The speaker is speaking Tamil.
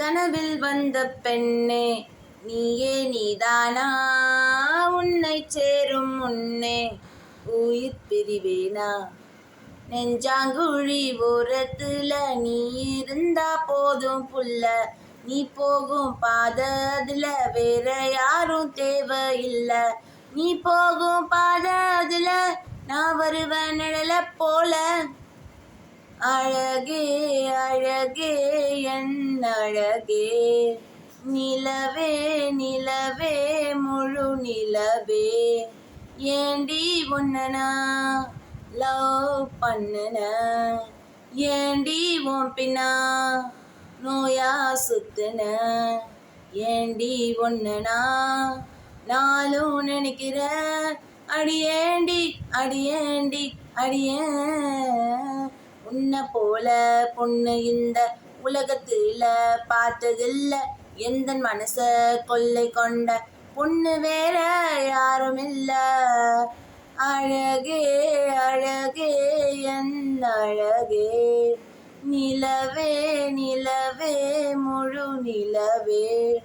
கனவில் வந்த பெண்ணே நீயே நீதானா? உன்னை சேரும் முன்னே உயிர் பிரிவேனா? நெஞ்சாங்குழி ஓரத்துல நீ இருந்தா போதும் புள்ள நீ போகும் பாததுல வேற யாரும் தேவையில்ல. நீ போகும் பாததுல நான் வருவேன் நிழல போல. அழகே அழகே என் அழகே. நிலவே நிலவே முழு நிலவே. ஏண்டி உன்னனா லவ் பண்ணன. ஏண்டி உன் பின்னா? நோயா சுத்துன. ஏண்டி ஒன்னனா நாளும் நினைக்கிற. அடியேண்டி அடியேண்டி அடியே. போல பொண்ணு இந்த உலகத்துல பார்த்ததில்ல. எந்த மனச கொள்ளை கொண்ட பொண்ணு வேற யாரும் இல்ல அழகே அழகே என் அழகே. நிலவே நிலவே முழு நிலவே.